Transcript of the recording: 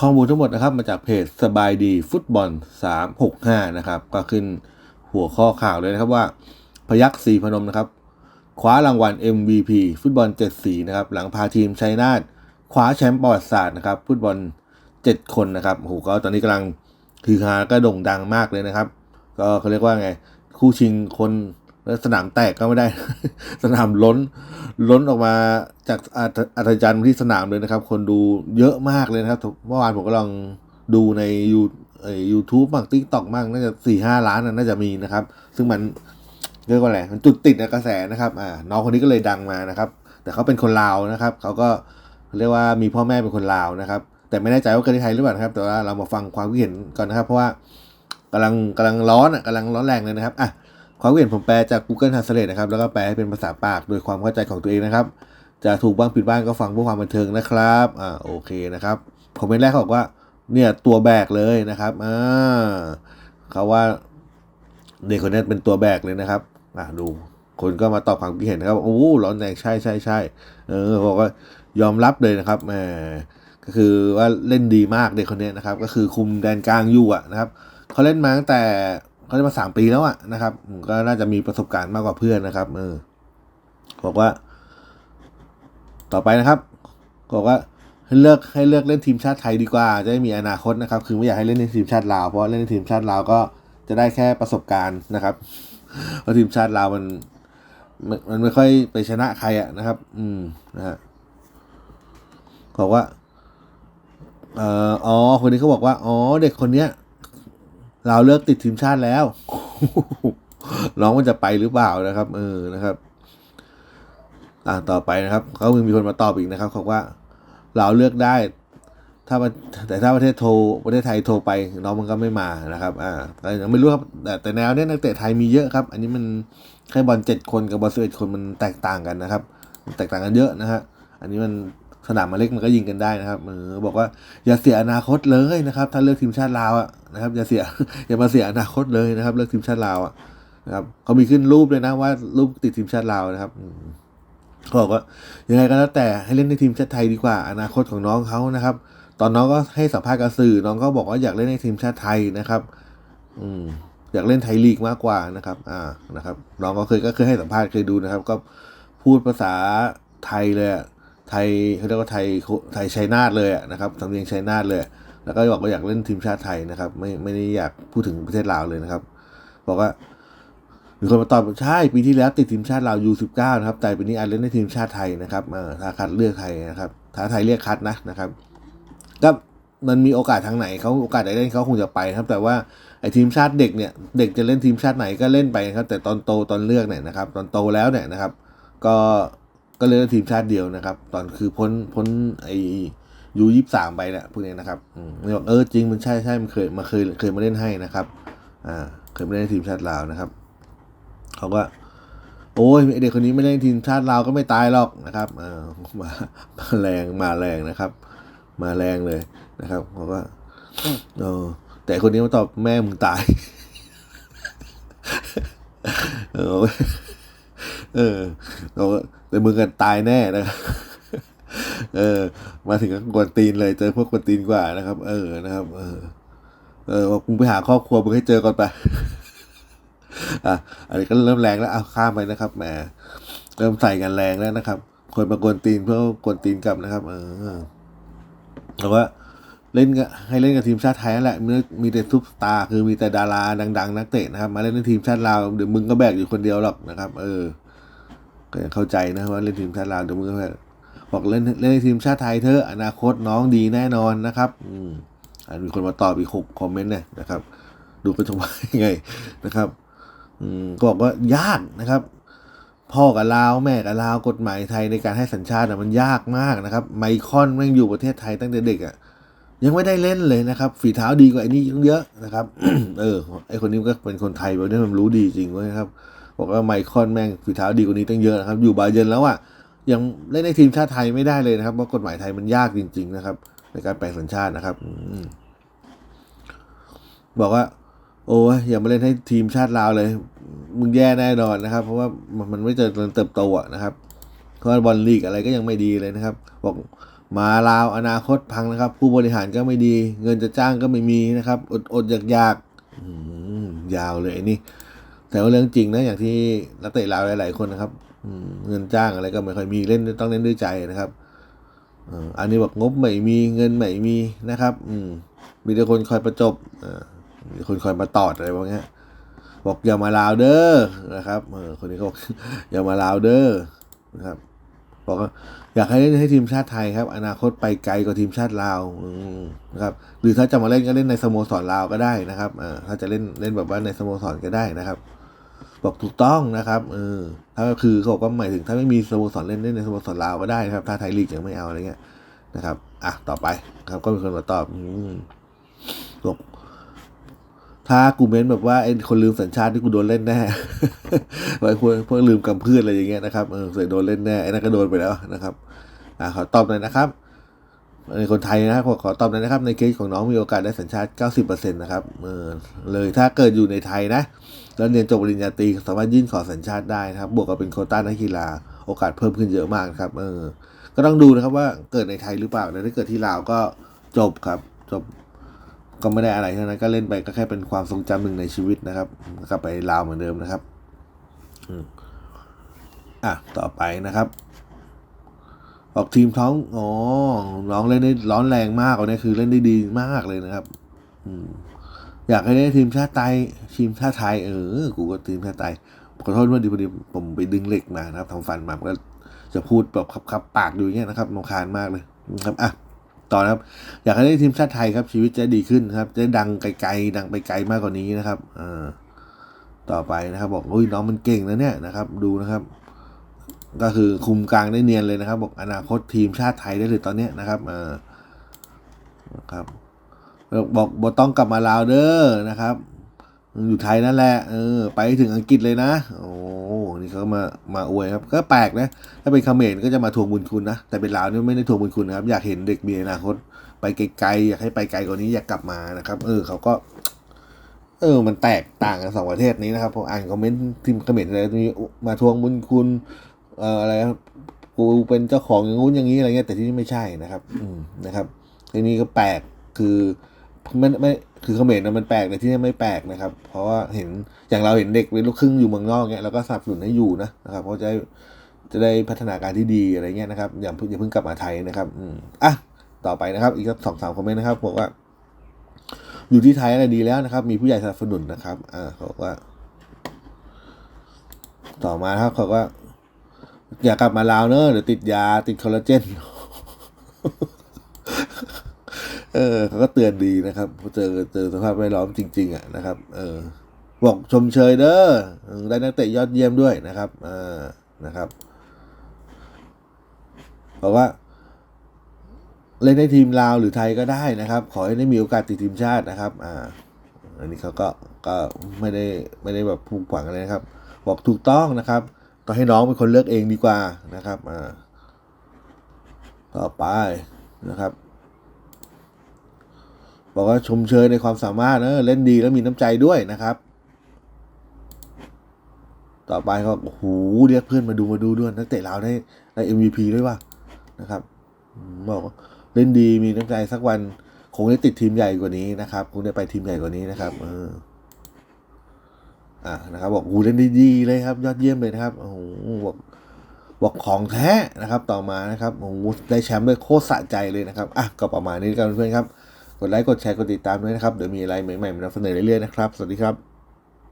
ข้อมูลทั้งหมดนะครับมาจากเพจสบายดีฟุตบอล 365 นะครับ ก็ขึ้นหัวข้อข่าวเลยนะครับว่า พยักสีพนมนะครับ คว้ารางวัล MVP ฟุตบอล 7 สีนะครับ หลังพาทีมชัยนาทคว้าแชมป์ประวัติศาสตร์นะครับ ฟุตบอล 7 คนนะครับโอ้โหก็ตอนนี้กำลังคือฮาก็โด่งดังมากเลยนะครับ ก็เขาเรียกว่าไง คู่ชิงคน แล้วสนามแตกก็ไม่ได้ สนามล้น ล้นออกมาจากอาอัศจรรย์ที่สนามเลยนะครับ คนดูเยอะมากเลยนะครับเมื่อวานผมก็ลองดูในยูยูทูบบ้างติ๊กต็อกบ้างน่าจะสี่ห้าล้านน่าจะมีนะครับ ซึ่งมันเรียกว่าอะไรมันจุดติดในกระแสนะครับอ่าน้องคนนี้ก็เลยดังมานะครับ แต่เขาเป็นคนลาวนะครับเขาก็เรียกว่ามีพ่อแม่เป็นคนลาวนะครับ แต่ไม่แน่ใจว่าเกิดที่ไทยหรือเปล่านะครับ แต่ว่าเรามาฟังความคิดเห็นก่อนนะครับ เพราะว่ากำลังกำลังร้อนอะกำลังร้อนแรงเลยนะครับอะ ความเห็นผมแปลจาก Google Translate นะครับ แล้วก็แปลให้เป็นภาษาปาก โดยความเข้าใจของตัวเองนะครับ จะถูกบ้างผิดบ้างก็ฟังเพื่อความบันเทิงนะครับ อ่าโอเคนะครับคอมเมนต์แรกเขาบอกว่า เนี่ยตัวแบกเลยนะครับ อ่าเขาว่าเด็กคนนี้เป็นตัวแบกเลยนะครับ อ่าดู คนก็มาตอบความคิดเห็นนะครับ โอ้ร้อนแรงใช่ใช่ใช่เออบอกว่ายอมรับเลยนะครับแหมก็คือว่าเล่นดีมากเด็กคนนี้นะครับ ก็คือคุมแดนกลางอยู่อะนะครับเขาเล่นมาตั้งแต่ เขาเล่นมาสามปีแล้วอะนะครับก็น่าจะมีประสบการณ์มากกว่าเพื่อนนะครับเออบอกว่า ต่อไปนะครับบอกว่าให้เลือกให้เลือกเล่นทีมชาติไทยดีกว่า จะได้มีอนาคตนะครับ คือไม่อยากให้เล่นในทีมชาติลาวเพราะเล่นในทีมชาติลาวก็จะได้แค่ประสบการณ์นะครับเพราะทีมชาติลาวมันมันมันไม่ค่อยไปชนะใครอะนะครับ อืมนะฮะบอกว่าเอ่ออ๋อคนนี้เขาบอกว่า อ๋อ เด็กคนเนี้ย เราเลิกติดทีมชาติแล้วน้องมันจะไปหรือเปล่านะครับ เออนะครับ อ่าต่อไปนะครับเขามีคนมาตอบอีกนะครับเขาว่า เราเลือกได้ ถ้าแต่ถ้าประเทศโทรประเทศไทยโทรไป น้องมันก็ไม่มานะครับ อ่าแต่ยังไม่รู้ครับ แต่แต่แนวเนี้ยนักเตะไทยมีเยอะครับ อันนี้มันแค่บอลเจ็ดคนกับบอลสิบเอ็ดคนมันแตกต่างกันนะครับ แตกต่างกันเยอะนะฮะอันนี้มัน สนามมาเล็กมันก็ยิงกันได้นะครับเออบอกว่าอย่าเสียอนาคตเลยนะครับ ถ้าเลือกทีมชาติลาวอะนะครับอย่าเสียอย่ามาเสียอนาคตเลยนะครับ เลือกทีมชาติลาวอะนะครับเขามีขึ้นรูปเลยนะว่ารูปติดทีมชาติลาวนะครับเขาบอกว่ายังไงก็แล้วแต่ให้เล่นในทีมชาติไทยดีกว่า อนาคตของน้องเขานะครับ ตอนน้องก็ให้สัมภาษณ์กับสื่อน้องก็บอกว่าอยากเล่นในทีมชาติไทยนะครับ อืมอยากเล่นไทยลีกมากกว่านะครับ อ่านะครับ น้องก็เคยก็เคยให้สัมภาษณ์เคยดูนะครับ ก็พูดภาษาไทยเลย ไทยเขาเรียกว่าไทยไทยชัยนาทเลยนะครับสำเนียงชัยนาทเลย แล้วก็บอกว่าอยากเล่นทีมชาติไทยนะครับ ไม่ไม่ได้อยากพูดถึงประเทศลาวเลยนะครับ บอกว่ามีคนมาตอบใช่ปีที่แล้วติดทีมชาติลาวยูสิบเก้านะครับแต่ปีนี้อาจเล่นในทีมชาติไทยนะครับออถ้าคัดเลือกไทยนะครับถ้าไทยเรียกคัดนะนะครับก็มันมีโอกาสทางไหนเขาโอกาสไหนเล่นเขาคงจะไปครับ แต่ว่าไอ้ทีมชาติเด็กเนี่ยเด็กจะเล่นทีมชาติไหนก็เล่นไปครับ แต่ตอนโตตอนเลือกเนี่ยนะครับ ตอนโตแล้วเนี่ยนะครับ ก็ ก็เลยทีมชาติเดียวนะครับ ตอนคือพ้นพ้นไอยูยี่สามไปเนี่ยพวกนี้นะครับอืมบอกเออจริงมันใช่ใช่มันเคยมาเคยเคยมาเล่นให้นะครับ อ่า เคยมาเล่นทีมชาติลาวนะครับเขาก็โอ้ยเด็กคนนี้ไม่เล่นทีมชาติลาวก็ไม่ตายหรอกนะครับอ่ามามาแรงมาแรงนะครับ มาแรงเลยนะครับเขาก็เออแต่คนนี้มาตอบแม่มึงตายเออ เออเราแต่มึงกันตายแน่นะครับเออ มาถึงก็กวนตีนเลยเจอพวกกวนตีนกว่านะครับ เออนะครับ เออ เออบอกมึงไปหาครอบครัวมึงให้เจอก่อนไปอะอันนี้ก็เริ่มแรงแล้วเอาข้ามไปนะครับแหมเริ่มใส่กันแรงแล้วนะครับ คนมากวนตีนเพื่อกวนตีนกลับนะครับ เออแต่ว่า เล่นกับให้เล่นกับทีมชาติไทยนั่นแหละมีมีแต่ซุปตาร์คือมีแต่ดาราดัง ๆ นักเตะนะครับ มาเล่นในทีมชาติลาวเดี๋ยวมึงก็แบกอยู่คนเดียวหรอกนะครับ เออ ก็ยังเข้าใจนะว่าเล่นทีมชาติลาวเดี๋ยวมึงก็แบบบอกเล่นเล่นในทีมชาติไทยเถอะอนาคตน้องดีแน่นอนนะครับ อืมอันมีคนมาตอบอีกหกคอมเมนต์เนี่ยนะครับ ดูเป็นจังหวะยังไงนะครับ อืมก็บอกว่ายากนะครับ พ่อกับลาวแม่กับลาวกฎหมายไทยในการให้สัญชาติมันยากมากนะครับ ไมคอนแม่งอยู่ประเทศไทยตั้งแต่เด็กอะ่ะ ยังไม่ได้เล่นเลยนะครับ ฝีเท้าดีกว่าไอ้นี่เยอะนะครับ เออไอคนนี้ก็เป็นคนไทยแบบนี้มันรู้ดีจริงเว้ยครับบอกว่าไมคอนแม่งฝีเท้าดีกว่านี้ตั้งเยอะนะครับ อยู่บาเยนแล้วอะ่ะยังเล่นในทีมชาติไทยไม่ได้เลยนะครับเพราะกฎหมายไทยมันยากจริง ๆ นะครับ ในการแปลงสัญชาตินะครับอบอกว่า โอ้ยอย่ามาเล่นให้ทีมชาติลาวเลย มึงแย่แน่นอนนะครับ เพราะว่ามันไม่เจริญเติบโตอะนะครับเพราะบอลลีกอะไรก็ยังไม่ดีเลยนะครับ บอก มาลาวอนาคตพังนะครับ ผู้บริหารก็ไม่ดี เงินจะจ้างก็ไม่มีนะครับ อดอดอยากอยากๆยาวเลยนี่ แต่ว่าเรื่องจริงนะอย่างที่นักเตะลาวหลาย ๆ คนนะครับเงินจ้างอะไรก็ไม่ค่อยมีเล่นต้องเล่นด้วยใจนะครับอันนี้บอกงบไม่มีเงินไม่มีนะครับ อืมมีแต่คนคอยประจบมีคนคอยมาตอดอะไรพวกนี้บอกอย่ามาลาวเด้อนะครับเออคนนี้ก็บอกอย่ามาลาวเด้อนะครับ บอกว่าอยากให้เล่นให้ทีมชาติไทยครับ อนาคตไปไกลกว่าทีมชาติลาวนะครับหรือถ้าจะมาเล่นก็เล่นในสโมสรลาวก็ได้นะครับถ้าจะเล่นเล่นแบบว่าในสโมสรก็ได้นะครับ บอกถูกต้องนะครับเออถ้าคือเขาบอกว่าหมายถึงถ้าไม่มีสโมสรเล่นเล่นในสโมสรลาวก็ได้ครับ ถ้าไทยลีกยังไม่เอาอะไรเงี้ยนะครับ อะต่อไปครับก็มีคนมาตอบอบอก ถ้ากูเม้นแบบว่าไอ้คนลืมสัญชาติที่กูโดนเล่นแน่ไว้พวกพวกลืมกำพืชอะไรอย่างเงี้ยนะครับเออเสยโดนเล่นแน่ไอ้นั่นก็โดนไปแล้วนะครับอ่าขอตอบหน่อยนะครับในคนไทยนะครับขอขอตอบหน่อยนะครับ ในเคสของน้องมีโอกาสได้สัญชาติ 90%นะครับเออเลยถ้าเกิดอยู่ในไทยนะแล้วเรียนจบปริญญาตรีสามารถยื่นขอสัญชาติได้นะครับ บวกกับเป็นโคต้านักกีฬาโอกาสเพิ่มขึ้นเยอะมากนะครับเออก็ต้องดูนะครับว่าเกิดในไทยหรือเปล่านะถ้าเกิดที่ลาวก็จบครับ จบ ก็ไม่ได้อะไรเท่านั้นก็เล่นไปก็แค่เป็นความทรงจำหนึ่งในชีวิตนะครับกลับไปลาวเหมือนเดิมนะครับอืมอะต่อไปนะครับ ออกทีมท้องอ๋อน้องเล่นได้ร้อนแรงมากเลยคือเล่นได้ดีมากเลยนะครับ อืมอยากให้ได้ทีมชาติไทยทีมชาติไทยเออกูก็ทีมชาติไทยขอโทษด้วยดีพอดีผมไปดึงเหล็กมานะครับทำฟันมามันก็จะพูดแบบคับๆปากอยู่อย่างเงี้ยนะครับรำคาญมากเลยนะครับอะ ต่อนะครับ อยากให้ได้ทีมชาติไทยครับ ชีวิตจะดีขึ้นครับ จะดังไกลๆ ดังไปไกลมากกว่านี้นะครับอ่าต่อไปนะครับ บอกอุ้ยน้องมันเก่งนะเนี่ยนะครับ ดูนะครับ ก็คือคุมกลางได้เนียนเลยนะครับ บอกอนาคตทีมชาติไทยได้เลยตอนเนี้ยนะครับอ่านะครับบอกบอต้องกลับมาลาวเด้อนะครับ อยู่ไทยนั่นแหละเออไปถึงอังกฤษเลยนะ โอ้ นี่เขามามาอวยครับ ก็แปลกนะ ถ้าเป็นเขมรก็จะมาทวงบุญคุณนะ แต่เป็นลาวนี่ไม่ได้ทวงบุญคุณนะครับ อยากเห็นเด็กมีอนาคตไปไกลๆ อยากให้ไปไกลกว่านี้อยากกลับมานะครับ เออเขาก็ เออ มันแตกต่างกันสองประเทศนี้นะครับผมอ่านคอมเมนต์ทีมคอมเขมรอะไรตรงนี้มาทวงบุญคุณเอ่ออะไรครับกูเป็นเจ้าของอย่างงู้นอย่างนี้อะไรเงี้ยแต่ที่นี่ไม่ใช่นะครับ อืมนะครับทีนี้ก็แปลกคือ ไม่ไม่คือเขมรนะมันแปลกแต่ที่นี่ไม่แปลกนะครับ เพราะว่าเห็นอย่างเราเห็นเด็กเป็นลูกครึ่งอยู่เมืองนอกเงี้ยเราก็สนับสนุนให้อยู่นะนะครับเพราะจะได้จะได้พัฒนาการที่ดีอะไรเงี้ยนะครับ อย่าเพิ่งอย่าเพิ่งกลับมาไทยนะครับอืมอะต่อไปนะครับอีกสักสองสามคอมเมนต์นะครับบอกว่า อยู่ที่ไทยอะไรดีแล้วนะครับ มีผู้ใหญ่สนับสนุนนะครับอ่าเขาบอกว่า ต่อมาครับเขาก็อยากกลับมาลาวเนอะเดี๋ยวติดยาติดคอลลาเจน เออเขาก็เตือนดีนะครับเจอเจอสภาพแวดล้อมจริง ๆอะนะครับ เออบอกชมเชยเด้อได้นักเตะยอดเยี่ยมด้วยนะครับอ่านะครับบอกว่า เล่นในทีมลาวหรือไทยก็ได้นะครับ ขอให้ได้มีโอกาสติดทีมชาตินะครับ อ่า อันนี้เขาก็ก็ไม่ได้ไม่ได้แบบผูกฝังอะไรนะครับ บอกถูกต้องนะครับต้อให้น้องเป็นคนเลือกเองดีกว่านะครับ อ่า ต่อไปนะครับ บอกว่าชมเชยในความสามารถเนอะเล่นดีแล้วมีน้ำใจด้วยนะครับ ต่อไปก็โอ้โหเรียกเพื่อนมาดูมาดูด้วยนักเตะลาวได้ได้ MVP ด้วยว่ะนะครับบอกว่าเล่นดีมีน้ำใจสักวัน คงได้ติดทีมใหญ่กว่านี้นะครับคงได้ไปทีมใหญ่กว่านี้นะครับเอออ่านะครับ บอกโอ้โหเล่นด้ดีเลยครับ ยอดเยี่ยมเลยนะครับโอ้โหบอกบอกของแท้นะครับต่อมานะครับโอ้โหได้แชมป์ด้วยโคตรสะใจเลยนะครับอะก็ประมาณนี้กันเพื่อนครับ กดไลค์กดแชร์กดติดตามด้วยนะครับเดี๋ยวมีอะไรใหม่ๆมานำเสนอเรื่อยๆนะครับ สวัสดีครับ